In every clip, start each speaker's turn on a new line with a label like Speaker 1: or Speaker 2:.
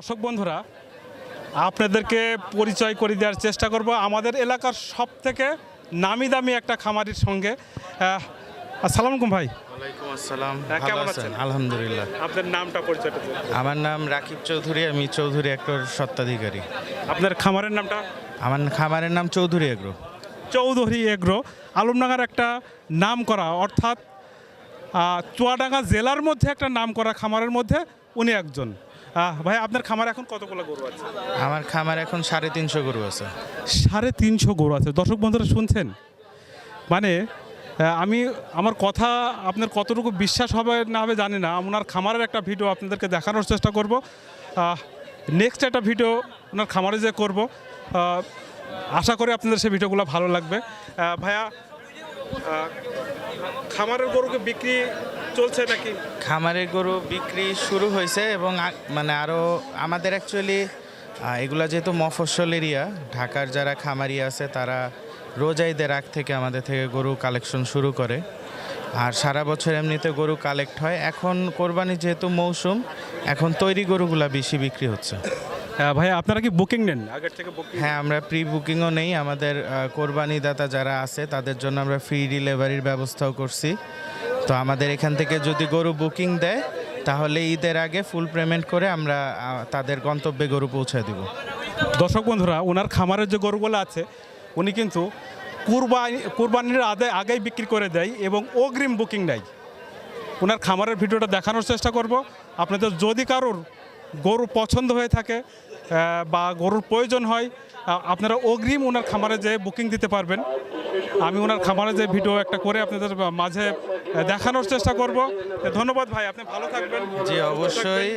Speaker 1: দর্শক বন্ধুরা আপনাদেরকে পরিচয় করে দেওয়ার চেষ্টা করব। আমাদের এলাকার সব থেকে নামি দামি একটা খামারির সঙ্গে। আসসালামু আলাইকুম ভাই।
Speaker 2: আসসালাম।
Speaker 1: হ্যাঁ, কেমন
Speaker 2: আছেন? আলহামদুলিল্লাহ।
Speaker 1: আপনার নামটা পরিচয়টা দিন।
Speaker 2: আমার নাম রাকিব চৌধুরী আমি চৌধুরী একর সত্ত্বাধিকারী
Speaker 1: আপনার খামারের নামটা?
Speaker 2: আমার খামারের নাম চৌধুরী এগ্রো।
Speaker 1: চৌধুরী এগ্রো আলমডাঙ্গার একটা নাম করা অর্থাৎ চুয়াডাঙ্গা জেলার মধ্যে একটা নাম করা খামারের মধ্যে উনি একজন। ভাই আপনার খামারে এখন কতগুলো গরু আছে?
Speaker 2: আমার খামার এখন সাড়ে তিনশো গরু আছে।
Speaker 1: সাড়ে তিনশো গরু আছে। দর্শক বন্ধুরা শুনছেন? মানে আমি আমার কথা আপনার কতটুকু বিশ্বাস হবে না হবে জানি না। ওনার খামারের একটা ভিডিও আপনাদেরকে দেখানোর চেষ্টা করব। নেক্সট একটা ভিডিও ওনার খামারে যে করব। আশা করি আপনাদের সেই ভিডিওগুলো ভালো লাগবে। ভাইয়া খামারের গরুকে বিক্রি চলছে নাকি?
Speaker 2: খামারের গরু বিক্রি শুরু হয়েছে এবং মানে আরও আমাদের অ্যাকচুয়ালি এগুলা যেহেতু মফস্বল এরিয়া ঢাকার যারা খামারি আছে তারা রোজাইদের আগ থেকে আমাদের থেকে গরু কালেকশন শুরু করে। আর সারা বছর এমনিতে গরু কালেক্ট হয়। এখন কোরবানি যেহেতু মৌসুম এখন তৈরি গরুগুলা বেশি বিক্রি হচ্ছে।
Speaker 1: আহ, ভাইয়া আপনারা কি বুকিং নেন? আগের থেকে বুকিং
Speaker 2: হ্যাঁ আমরা প্রি বুকিংও নেই। আমাদের আহ, কোরবানিদাতা যারা আছে তাদের জন্য আমরা ফ্রি ডেলিভারির ব্যবস্থাও করছি। তো আমাদের এখান থেকে যদি গরু বুকিং দেয়, তাহলে ঈদের আগে ফুল পেমেন্ট করে আমরা তাদের গন্তব্যে গরু পৌঁছে দিব।
Speaker 1: দর্শক বন্ধুরা ওনার খামারের যে গরুগুলো আছে, উনি কিন্তু কুরবানি, কুরবানির আগে আগেই বিক্রি করে দেয় এবং অগ্রিম বুকিং নেয় ওনার খামারের ভিডিওটা দেখানোর চেষ্টা করব। আপনাদের যদি কারোর গরু পছন্দ হয়ে থাকে বা গরুর প্রয়োজন হয় আপনারা অগ্রিম ওনার খামারে যে বুকিং দিতে পারবেন। আমি ওনার খামারে যে ভিডিও একটা করে আপনাদের মাঝে দেখানোর চেষ্টা করব। ধন্যবাদ ভাই আপনি ভালো থাকবেন।
Speaker 2: জি অবশ্যই।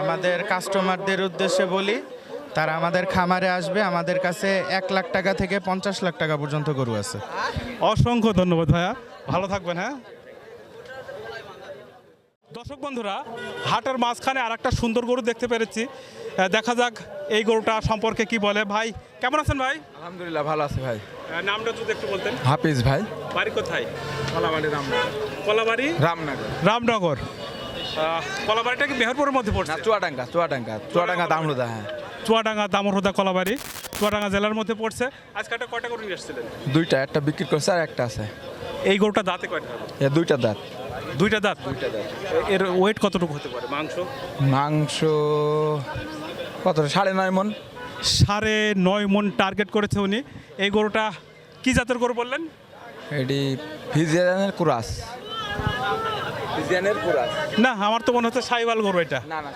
Speaker 2: আমাদের কাস্টমারদের উদ্দেশ্যে বলি তারা আমাদের খামারে আসবে আমাদের কাছে এক লাখ টাকা থেকে পঞ্চাশ লাখ টাকা পর্যন্ত গরু আছে।
Speaker 1: অসংখ্য ধন্যবাদ ভাইয়া। ভালো থাকবেন হ্যাঁ? দর্শক বন্ধুরা হাটের মাঝখানে আর একটা সুন্দর গরু দেখতে পেরেছি। দেখা যাক এই গরুটা সম্পর্কে কি বলে। ভাই কেমন আছেন ভাই?
Speaker 3: আলহামদুলিল্লাহ ভালো আছে ভাই।
Speaker 1: নামটা যদি একটু বলতেন।
Speaker 3: হাফিজ ভাই।
Speaker 1: বাড়ি কোথায়?
Speaker 3: কলাবাড়ি রামনগর।
Speaker 1: কলাবাড়ি?
Speaker 3: রামনগর।
Speaker 1: রামনগর। কলাবাড়িটা কি মেহেরপুরের মধ্যে পড়ছে?
Speaker 3: চুয়াডাঙ্গা চুয়াডাঙ্গা চুয়াডাঙ্গা দামরুদা হ্যাঁ।
Speaker 1: চুয়াডাঙ্গা দামরহুদা কলাবাড়ি। চুয়াডাঙ্গা জেলার মধ্যে পড়ছে। আজকে একটা কয়টা গরু নিয়ে এসেছিলেন?
Speaker 3: দুইটা একটা বিক্রি করছে আর একটা আছে।
Speaker 1: এই গরুটা দাঁতে কয়টা? হবে?
Speaker 3: এ দুইটা দাঁত।
Speaker 1: দুইটা দাঁত? এর ওয়েট কতটুকু হতে পারে? মাংস?
Speaker 3: মাংস কত? সাড়ে নয় মন।
Speaker 1: সাড়ে নয় মন টার্গেট করেছে উনি। এই গরুটা কি জাতের গরু বললেন?
Speaker 3: এটি ফিজিয়ানের কুরাস। ফিজিয়ানের কুরাস।
Speaker 1: না আমার তো মনে হচ্ছে সাইওয়াল গরু এটা।
Speaker 3: না না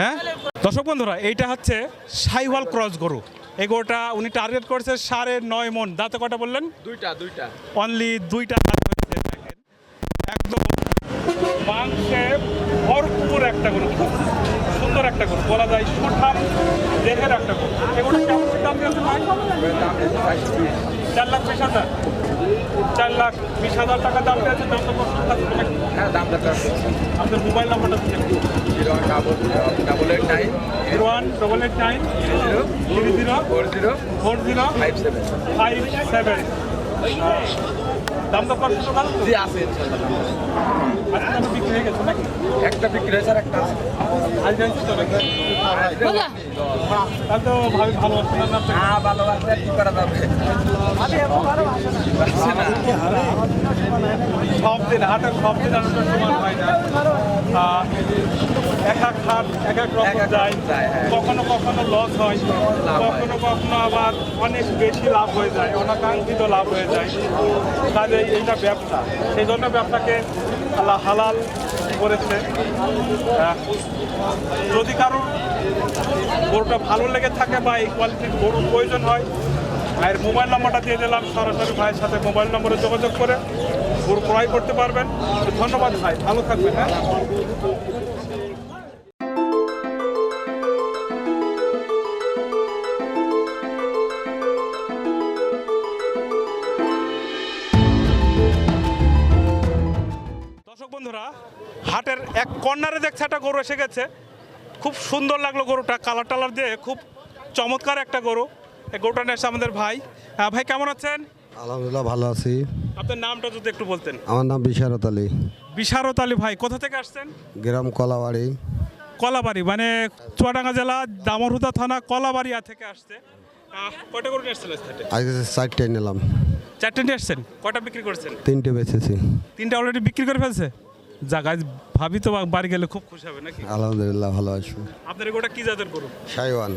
Speaker 1: হ্যাঁ? দর্শক বন্ধুরা এইটা হচ্ছে সাইওয়াল ক্রস গরু। এই গরুটা উনি টার্গেট করেছে সাড়ে নয় মন। দাঁতে কটা বললেন?
Speaker 3: দুইটা দুইটা।
Speaker 1: অনলি দুইটা দাঁত হয়েছে। দেখেন একদম মাংসে ভরপুর একটা গরু খুব সুন্দর একটা গরু বলা যায় সুঠাম দেহের একটা গরু এগুলো কেমন দাম দিয়েছে ভাই? চার লাখ বিশ হাজার। চার লাখ বিশ হাজার টাকা দাম দিয়েছে দাম তো?
Speaker 3: হ্যাঁ দামটা
Speaker 1: আপনার মোবাইল নাম্বারটা
Speaker 3: zero double double eight nine
Speaker 1: zero one double eight nine
Speaker 3: zero
Speaker 1: three zero
Speaker 3: four zero
Speaker 1: four zero
Speaker 3: five seven
Speaker 1: five seven দাম তো তো ভালো
Speaker 3: জি আছে
Speaker 1: বিক্রি হয়ে গেছে
Speaker 3: একটা বিক্রি হয়েছে আর একটা
Speaker 1: আজ জানছি তো নাকি তাহলে তো ভাবি ভালো হচ্ছে না
Speaker 3: হ্যাঁ আছে কি করা যাবে
Speaker 1: সব দিন হাটের সব দিন আমরা সমান পাই না। এক এক হাট এক এক রকম যায়।
Speaker 3: হ্যাঁ।
Speaker 1: কখনো কখনো লস হয়
Speaker 3: হয়।
Speaker 1: কখনো কখনো আবার অনেক বেশি লাভ হয়ে যায় অনাকাঙ্ক্ষিত লাভ হয়ে যায়। কাজে এইটা ব্যবসা। সেই জন্য ব্যবসাকে আল্লাহ হালাল করেছে। যদি কারোর গরুটা ভালো লেগে থাকে বা এই কোয়ালিটির গরুর প্রয়োজন হয় ভাইয়ের মোবাইল নাম্বারটা দিয়ে দিলাম, সরাসরি ভাইয়ের সাথে মোবাইল নম্বরে যোগাযোগ করে গরু ক্রয় করতে পারবেন। ধন্যবাদ ভাই, ভালো থাকবেন হ্যাঁ? বন্ধুরা, হাটের এক কর্নারে দেখছে একটা গরু এসে গেছে। খুব সুন্দর লাগল গরুটা, কালার টালার দিয়ে খুব চমৎকার একটা গরু। গরুটা নিয়ে এসেছে আমাদের ভাই। ভাই কেমন আছেন?
Speaker 4: আলহামদুলিল্লাহ ভালো আছি।
Speaker 1: আপনার নামটা যদি একটু বলতেন।
Speaker 4: আমার নাম বিশারত আলী।
Speaker 1: বিশারত আলী ভাই কোথা থেকে আসছেন?
Speaker 4: গ্রাম কলাবাড়ি।
Speaker 1: কলাবাড়ি মানে চুয়াডাঙ্গা জেলা দামরহুদা থানা কলাবাড়িয়া থেকে আসছে। কয়টা গরু নিয়ে আজকে?
Speaker 4: চারটে নিলাম।
Speaker 1: চারটে নিয়ে এসছেন কয়টা বিক্রি করছেন?
Speaker 4: তিনটে বেচেছি।
Speaker 1: তিনটা অলরেডি বিক্রি করে ফেলছে? জায়গায় ভাবি তো বাড়ি গেলে খুব খুশি হবে নাকি?
Speaker 4: আলহামদুলিল্লাহ ভালো আছি।
Speaker 1: আপনার গোটা কি জাতের গরু?
Speaker 4: সাইওয়ান।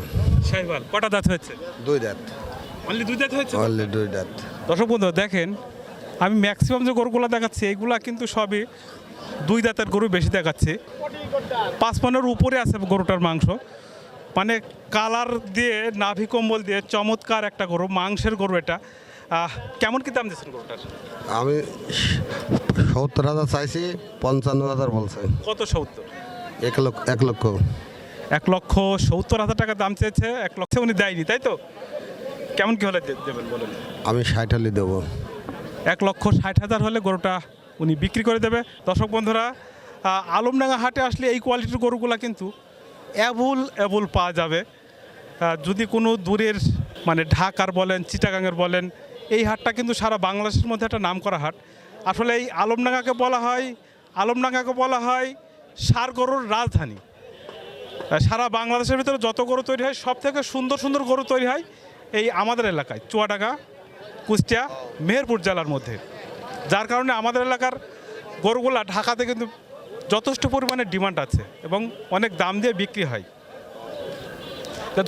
Speaker 1: সাইবাল কটা দাঁত হয়েছে?
Speaker 4: দুই দাঁত
Speaker 1: অনলি দুই দাঁত হয়েছে
Speaker 4: অনলি দুই দাঁত
Speaker 1: দর্শক বন্ধু দেখেন আমি ম্যাক্সিমাম যে গরুগুলো দেখাচ্ছি এইগুলা কিন্তু সবই দুই দাঁতের গরু বেশি দেখাচ্ছি। পাঁচ পানের উপরে আছে গরুটার মাংস। মানে কালার দিয়ে নাভি কম্বল দিয়ে চমৎকার একটা গরু মাংসের গরু এটা। কেমন কি দাম দিচ্ছেন গরুটার?
Speaker 4: আমি সত্তর হাজার চাইছি পঞ্চান্ন হাজার বলছে।
Speaker 1: কত সত্তর?
Speaker 4: এক লক্ষ এক লক্ষ।
Speaker 1: এক লক্ষ সত্তর হাজার টাকা দাম চেয়েছে এক লক্ষ উনি দেয়নি তাই তো? কেমন কি হলে দে- দেবেন বলেন?
Speaker 4: আমি ষাট হলে দেবো।
Speaker 1: এক লক্ষ ষাট হাজার হলে গরুটা উনি বিক্রি করে দেবে। দর্শক বন্ধুরা আহ, আলমডাঙ্গা হাটে আসলে এই কোয়ালিটির গরুগুলা কিন্তু অ্যাভুল অ্যাভুল পাওয়া যাবে। আহ, যদি কোনো দূরের মানে ঢাকার বলেন চিটাগাঙের বলেন এই হাটটা কিন্তু সারা বাংলাদেশের মধ্যে একটা নাম করা হাট। আসলে এই আলমডাঙ্গাকে বলা হয়, আলমডাঙ্গাকে বলা হয় সার গরুর রাজধানী। সারা বাংলাদেশের ভিতরে যত গরু তৈরি হয় সব থেকে সুন্দর সুন্দর গরু তৈরি হয় এই আমাদের এলাকায়, চুয়াডাঙ্গা, কুষ্টিয়া, মেহেরপুর জেলার মধ্যে। যার কারণে আমাদের এলাকার গরুগুলা ঢাকাতে কিন্তু যথেষ্ট পরিমাণে ডিমান্ড আছে এবং অনেক দাম দিয়ে বিক্রি হয়।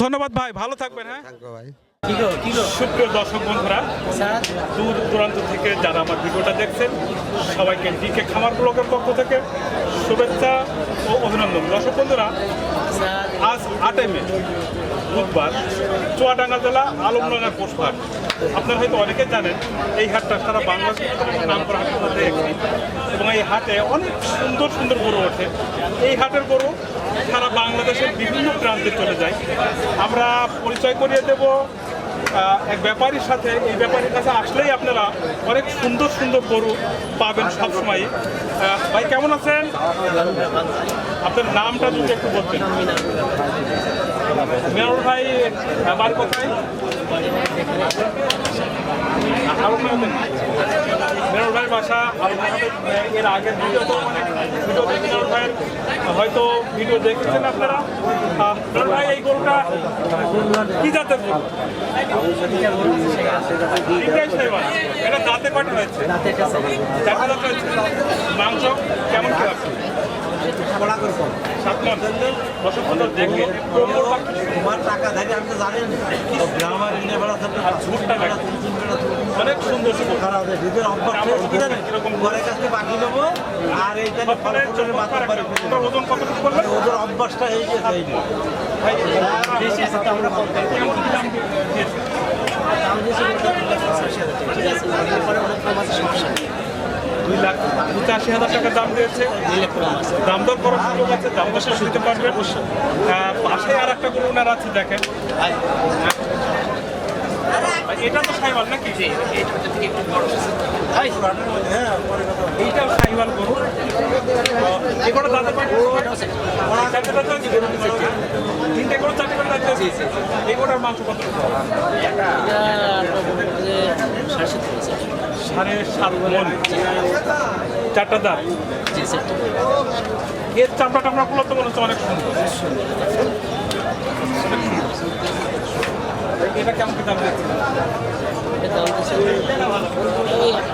Speaker 1: ধন্যবাদ ভাই, ভালো থাকবেন হ্যাঁ?
Speaker 4: ভাই।
Speaker 1: সুপ্রিয় দর্শক বন্ধুরা দূর দূরান্ত থেকে যারা আমার ভিডিওটা দেখছেন সবাইকে ডিকে খামার ব্লকের পক্ষ থেকে শুভেচ্ছা ও অভিনন্দন। দর্শক বন্ধুরা আজ আটই মে বুধবার চুয়াডাঙ্গা জেলা আলমডাঙ্গার পোস্টঘাট আপনারা হয়তো অনেকে জানেন এই হাটটা সারা বাংলাদেশের নাম করা হাটের মধ্যে একটি এবং এই হাটে অনেক সুন্দর সুন্দর গরু ওঠে। এই হাটের গরু সারা বাংলাদেশের বিভিন্ন প্রান্তে চলে যায়। আমরা পরিচয় করিয়ে দেব এক ব্যাপারীর সাথে, এই ব্যাপারীর কাছে আসলেই আপনারা অনেক সুন্দর সুন্দর গরু পাবেন সবসময় ভাই, কেমন আছেন? আপনার নামটা যদি একটু বলতেন। মেয়র ভাই বাড়ি কোথায়? মেয়র ভাইয়ের বাসা এর আগের ভিডিও তো ভিডিও দেখে মেয়র ভাইয়ের হয়তো ভিডিও দেখেছেন আপনারা। আহ, ভাই এই গরুটা কি জাতের গরু। এটা দাঁতে কয়টা হয়েছে চারটা দাঁত হয়েছে মাংস কেমন কি আছে? দেখে
Speaker 5: তোমার টাকা থাকে আমি তো জানি না।
Speaker 1: অনেক সুন্দর সুন্দর।
Speaker 5: খারাপ আছে? দুধের অভ্যাস ঘরের কাছে বাকি দেবো আর এইটা
Speaker 1: সকালে
Speaker 5: মাথা পারে
Speaker 1: ওজন কতটুকু করলেন?
Speaker 5: ওদের অভ্যাসটা এই যে এই যে।
Speaker 1: আছে তো আমরা কম দেই। কেমন কি দাম দিয়েছে? দুই লাখ পঁচাশি হাজার দাম দিয়েছে। দাম দর করার সুযোগ আছে দাম দর শেষ দিতে পারবে আহ, পাশে আর একটা গরু আছে দেখেন। এটা তো সাইওয়াল নাকি? ভাই, এইটাও সাইওয়াল গরু। তো এগুলো দাদা চারটে দাঁত হয়েছে? তিনটে করে চারটে করে দাঁত হয়েছে? এগুলোর মাংস কত সাড়ে সাত মন চারটা। দাঁত? এর চামড়া টামড়া গুলো তো মনে হচ্ছে অনেক সুন্দর অনেক সুন্দর। এটা কেমন দাম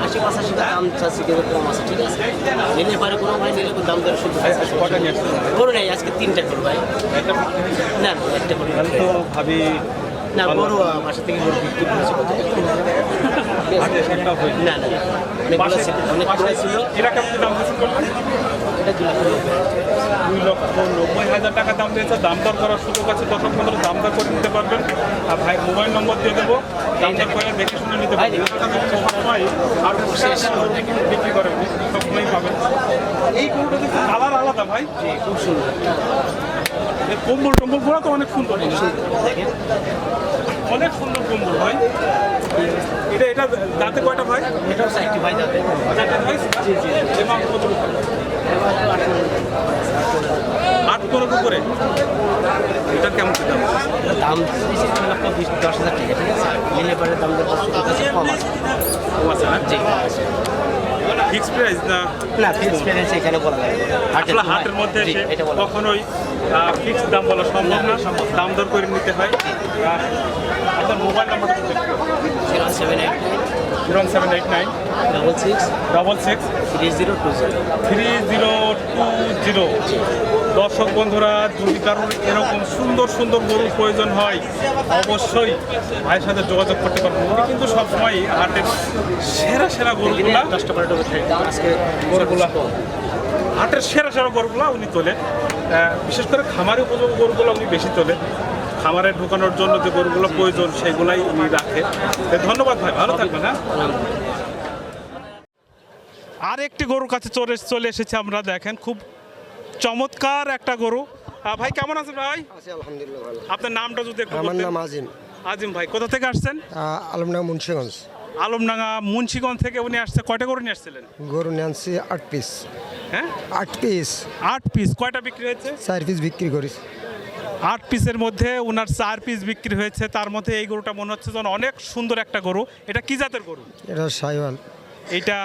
Speaker 6: আশি পাঁচাশি দাম চাচ্ছি কিন্তু কম আছে ঠিক আছে? নিলে পারে কোনো ভাই নিলে দাম শুধু? গরু নেই আজকে তিনটা গরু ভাই। না একটা গরু
Speaker 1: তো ভাবি
Speaker 6: না আহ, বাসা থেকে বিক্রি করেছে
Speaker 1: হয়েছে।
Speaker 6: না না না অনেকগুলো
Speaker 1: পাশে
Speaker 6: ছিল অনেক ছিল।
Speaker 1: এটা কেমন দাম দুই লক্ষ নব্বই হাজার টাকা দাম দিয়েছে। দাম দর করার সুযোগ আছে। দর্শক বন্ধুরা দাম দর করে নিতে পারবেন। আর ভাই মোবাইল নম্বর দিয়ে দেবো। দাম দর করে দেখে শুনে নিতে পারবেন। সবসময় আর বিক্রি করেন সবসময় পাবেন। এই গরুটা কিন্তু কালার আলাদা ভাই।
Speaker 6: খুব সুন্দর।
Speaker 1: কম্বল টম্বলগুলো তো অনেক সুন্দর অনেক সুন্দর কম্বল ভাই। এটা এটা দাঁতে কয়টা ভাই?
Speaker 6: সাইডটি ভাই
Speaker 1: জি জি। আট করে করে এটা কেমন দাম?
Speaker 6: দাম দশ হাজার টাকা ঠিক আছে? দাম আছে কম আছে। জি।
Speaker 1: ফিক্স প্রাইস না?
Speaker 6: না ফিক্স প্রাইস এখানে বলা যায়।
Speaker 1: আসলে হাটের মধ্যে। কখনোই ফিক্স দাম বলা সম্ভব না। দাম দর করে নিতে হয়। আপনার মোবাইল নাম্বারটা
Speaker 6: zero seven eight
Speaker 1: zero seven eight nine.
Speaker 6: Double six
Speaker 1: double six
Speaker 6: three zero two zero
Speaker 1: three zero two zero দর্শক বন্ধুরা যদি কারোর এরকম সুন্দর সুন্দর গরুর প্রয়োজন হয় অবশ্যই ভাইয়ের সাথে যোগাযোগ করতে পারব উনি কিন্তু সবসময় হাটের সেরা সেরা গরুগুলা
Speaker 6: আজকে
Speaker 1: গরুগুলা। হাটের সেরা সেরা গরুগুলা উনি তোলে বিশেষ করে খামারে উপযোগী গরুগুলো উনি বেশি তোলে খামারে ঢোকানোর জন্য যে গরুগুলো প্রয়োজন সেগুলাই উনি রাখে ধন্যবাদ ভাই ভালো থাকবেন হ্যাঁ? আর একটি গরুর কাছে চলে চলে এসেছে আমরা দেখেন খুব চমৎকার একটা গরু। ভাই কেমন আছেন ভাই?
Speaker 7: আলহামদুলিল্লাহ ভালো।
Speaker 1: আপনার নামটা যদি একটু
Speaker 7: আমার নাম আজিম।
Speaker 1: আজিম ভাই কোথা থেকে আসছেন?
Speaker 7: আলমডাঙ্গা মুন্সিগঞ্জ।
Speaker 1: আলমডাঙ্গা মুন্সিগঞ্জ থেকে উনি আসছে। কয়টা গরু নিয়ে আসছিলেন?
Speaker 7: গরু নিয়ে আনছি আট পিস
Speaker 1: হ্যাঁ?
Speaker 7: আট পিস
Speaker 1: আট পিস কয়টা বিক্রি হয়েছে?
Speaker 7: চার পিস বিক্রি করিস
Speaker 1: আট পিসের মধ্যে ওনার চার পিস বিক্রি হয়েছে। তার মধ্যে এই গরুটা মনে হচ্ছে যেন অনেক সুন্দর একটা গরু। এটা কি জাতের গরু?
Speaker 7: এটা সাইওয়াল
Speaker 1: এইটা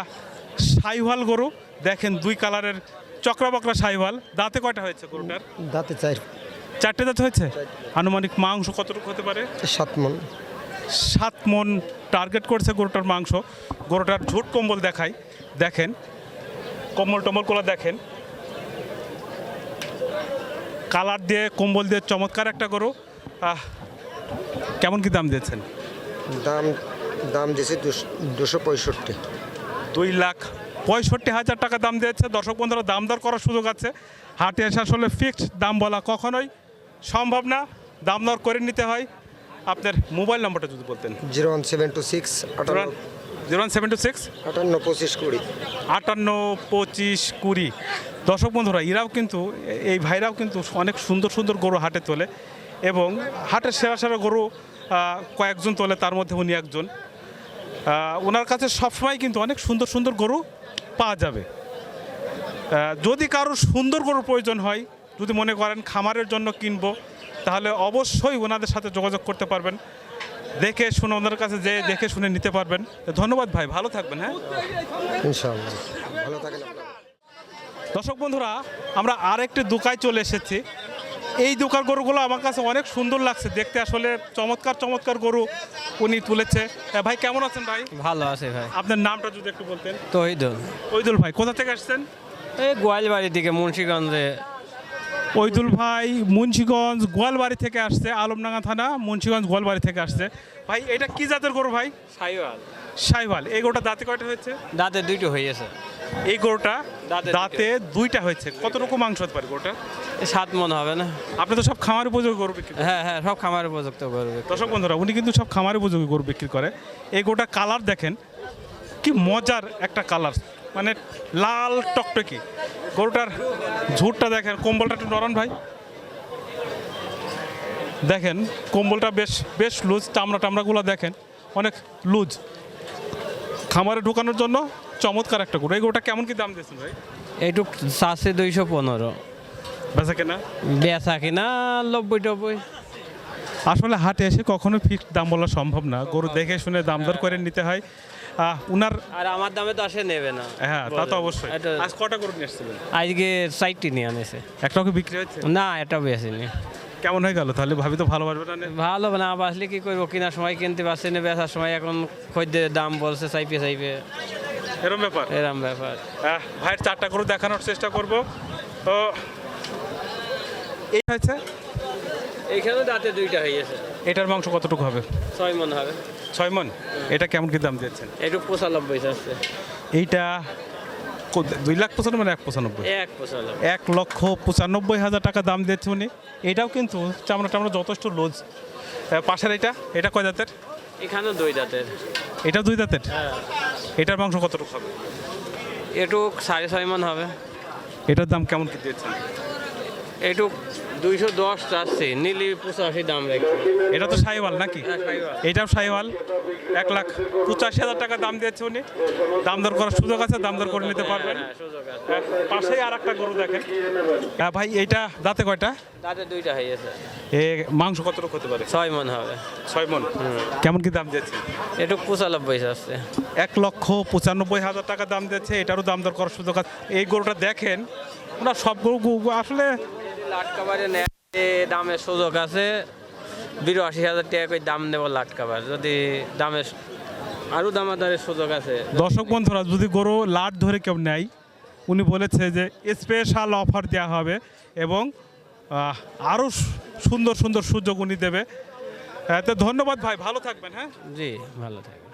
Speaker 1: সাইওয়াল গরু। দেখেন দুই কালারের চক্রাবকরা সাইওয়াল দাঁতে কয়টা হয়েছে গরুটার?
Speaker 7: দাঁতে চার।
Speaker 1: চারটে দাঁত হয়েছে? আনুমানিক মাংস কতটুকু হতে পারে?
Speaker 7: সাত মন।
Speaker 1: সাত মন টার্গেট করছে গরুটার মাংস। গরুটার ঝুট কম্বল দেখাই। দেখেন কম্বল টম্বল টম্বলগুলো দেখেন। কালার দিয়ে কম্বল দিয়ে চমৎকার একটা গরু। আহ, কেমন কি দাম দিয়েছেন?
Speaker 7: দাম দাম দিয়েছে দুশো পঁয়ষট্টি।
Speaker 1: দুই লাখ পঁয়ষট্টি হাজার টাকা দাম দিয়েছে। দর্শক বন্ধুরা দাম দর করার সুযোগ আছে। হাটে এসে আসলে ফিক্সড দাম বলা কখনোই সম্ভব না। দাম দর করে নিতে হয়। আপনার মোবাইল নম্বরটা যদি বলতেন।
Speaker 7: Zero one seven two six
Speaker 1: zero one seven two six
Speaker 7: আটান্ন পঁচিশ কুড়ি
Speaker 1: আটান্ন পঁচিশ কুড়ি। দর্শক বন্ধুরা এরাও কিন্তু এই ভাইরাও কিন্তু অনেক সুন্দর সুন্দর গরু হাটে তোলে এবং হাটের সেরা সেরা গরু কয়েকজন তোলে তার মধ্যে উনি একজন। ওনার কাছে সবসময় কিন্তু অনেক সুন্দর সুন্দর গরু পাওয়া যাবে। যদি কারও সুন্দর গরুর প্রয়োজন হয় যদি মনে করেন খামারের জন্য কিনব তাহলে অবশ্যই ওনাদের সাথে যোগাযোগ করতে পারবেন। দেখে শুনে ওনাদের কাছে যে দেখে শুনে নিতে পারবেন। ধন্যবাদ ভাই ভালো থাকবেন হ্যাঁ?
Speaker 7: ইনশাআল্লাহ। ভালো থাকেন
Speaker 1: দর্শক বন্ধুরা আমরা আরেকটি দোকায় চলে এসেছি। এই দোকান গরুগুলো আমার কাছে অনেক সুন্দর লাগছে। দেখতে আসলে চমৎকার চমৎকার গরু উনি তুলেছে। ভাই কেমন আছেন ভাই?
Speaker 8: ভালো আছে ভাই।
Speaker 1: আপনার নামটা যদি একটু বলতেন।
Speaker 8: তহিদুল।
Speaker 1: ওইদুল ভাই কোথা থেকে আসছেন?
Speaker 8: এই গোয়ালবাড়ি দিকে মুন্সিগঞ্জে।
Speaker 1: ওইদুল ভাই মুন্সিগঞ্জ গোয়ালবাড়ি থেকে আসছে আলমডাঙ্গা থানা মুন্সিগঞ্জ গোয়ালবাড়ি থেকে আসছে। ভাই এটা কি জাতের গরু ভাই?
Speaker 8: সাইওয়াল।
Speaker 1: সাইভাল এই গরুটা দাঁতে কয়টা হয়েছে?
Speaker 8: দাঁতে দুইটো হয়েছে।
Speaker 1: এই গরুটা
Speaker 8: দাঁতে
Speaker 1: দুইটা হয়েছে। কত রকম মাংস হতে পারে গরুটা?
Speaker 8: সাত মন হবে না।
Speaker 1: আপনি তো সব খামার উপযোগী গরু বিক্রি।
Speaker 8: হ্যাঁ হ্যাঁ সব খামার উপযুক্ত করবে
Speaker 1: দর্শক বন্ধুরা উনি কিন্তু সব খামার উপযোগী গরু বিক্রি করে। এই গোটা কালার দেখেন কি মজার একটা কালার। মানে লাল টকটকি। গরুটার ঝুটটা দেখেন কম্বলটা একটু নরম ভাই। দেখেন কম্বলটা বেশ বেশ লুজ চামড়া টামড়াগুলো দেখেন অনেক লুজ। খামারে ঢোকানোর জন্য চমৎকার একটা গরু। এই গরুটা কেমন কি দাম দিয়েছেন ভাই?
Speaker 8: এইটুক চাষে দুইশো পনেরো।
Speaker 1: বেচা কেনা?
Speaker 8: বেচা কিনা নব্বই টব্বই।
Speaker 1: আসলে হাটে এসে কখনো ফিক্সড দাম বলা সম্ভব না। গরু দেখে শুনে দাম দর করে নিতে হয়। উনার
Speaker 8: আর আমার দামে তো আসে নেবে না।
Speaker 1: হ্যাঁ তা তো অবশ্যই। আজ কটা গরু নিয়ে এসেছিলেন
Speaker 8: আজকে সাইটটি নিয়ে আনেছে।
Speaker 1: একটাও কি বিক্রি হয়েছে?
Speaker 8: না এটা বেশিনি
Speaker 1: কেমন হয়ে গেল? তাহলে ভাবি তো ভালো না নে?
Speaker 8: ভালো না বাসলে কি করব? কেনার সময় কিনতে পারছি না বেচার সময় এখন খদ্দের দাম বলছে চাইপে চাইপে।
Speaker 1: এরম ব্যাপার?
Speaker 8: এরম ব্যাপার।
Speaker 1: আহ, ভাইয়ের চারটা গরু দেখানোর চেষ্টা করব। তো এই হয়েছে?
Speaker 8: এইখানে দাঁতে দুইটা হয়ে গেছে।
Speaker 1: এটার মাংস কতটুকু হবে?
Speaker 8: ছয় মন হবে।
Speaker 1: ছয় মন? এটা কেমন কি দাম দিয়েছেন?
Speaker 8: একটু পঁচানব্বই আছে
Speaker 1: এইটা দুই লাখ পঁচানব্বই এক পঁচানব্বই?
Speaker 8: এক পঁচানব্বই।
Speaker 1: এক লক্ষ পঁচানব্বই হাজার টাকা দাম দিয়েছে উনি। এটাও কিন্তু চামড়া টামড়া যথেষ্ট লোজ। পাশের এটা এটা কয় দাঁতের?
Speaker 8: এখানে দুই দাঁতের।
Speaker 1: এটা দুই দাঁতের? এটার মাংস কতটুকু হবে?
Speaker 8: এটুক সাড়ে ছয় মন হবে।
Speaker 1: এটার দাম কেমন কি দিয়েছেন?
Speaker 8: এইটুক দুইশো দশ চাচ্ছি নিলি পঁচাশি দাম রেখে।
Speaker 1: এটা তো সাইওয়াল নাকি? এটাও সাইওয়াল। এক লাখ পঁচাশি হাজার টাকা দাম দিয়েছে উনি। দাম দর করার সুযোগ আছে দাম দর করে নিতে পারবেন।
Speaker 8: হ্যাঁ আছে।
Speaker 1: হ্যাঁ, পাশেই আর একটা গরু দেখেন। হ্যাঁ, ভাই এইটা দাঁতে কয়টা?
Speaker 8: তাতে দুইটা হয়েছে
Speaker 1: এ মাংস কতটুকু হতে পারে?
Speaker 8: ছয় মন হবে।
Speaker 1: ছয় মন? কেমন কি দাম দিয়েছে?
Speaker 8: এটুক পঁচানব্বই চাচ্ছে।
Speaker 1: এক লক্ষ পঁচানব্বই হাজার টাকা দাম দিয়েছে। এটারও দাম দর করার সুযোগ আছে। এই গরুটা দেখেন ওনার সব গরু আসলে
Speaker 8: লাট কাবারে নেয় এ দামের সুযোগ আছে। বিরাশি হাজার টাকা করে দাম নেব লাট কাবার যদি দামের আরও দামাদারের সুযোগ আছে।
Speaker 1: দর্শক বন্ধুরা যদি গরু লাট ধরে কেউ নেয়। উনি বলেছে যে স্পেশাল অফার দেওয়া হবে এবং আরও সুন্দর সুন্দর সুযোগ উনি দেবে। হ্যাঁ, তো ধন্যবাদ ভাই ভালো থাকবেন হ্যাঁ?
Speaker 8: জি ভালো থাকে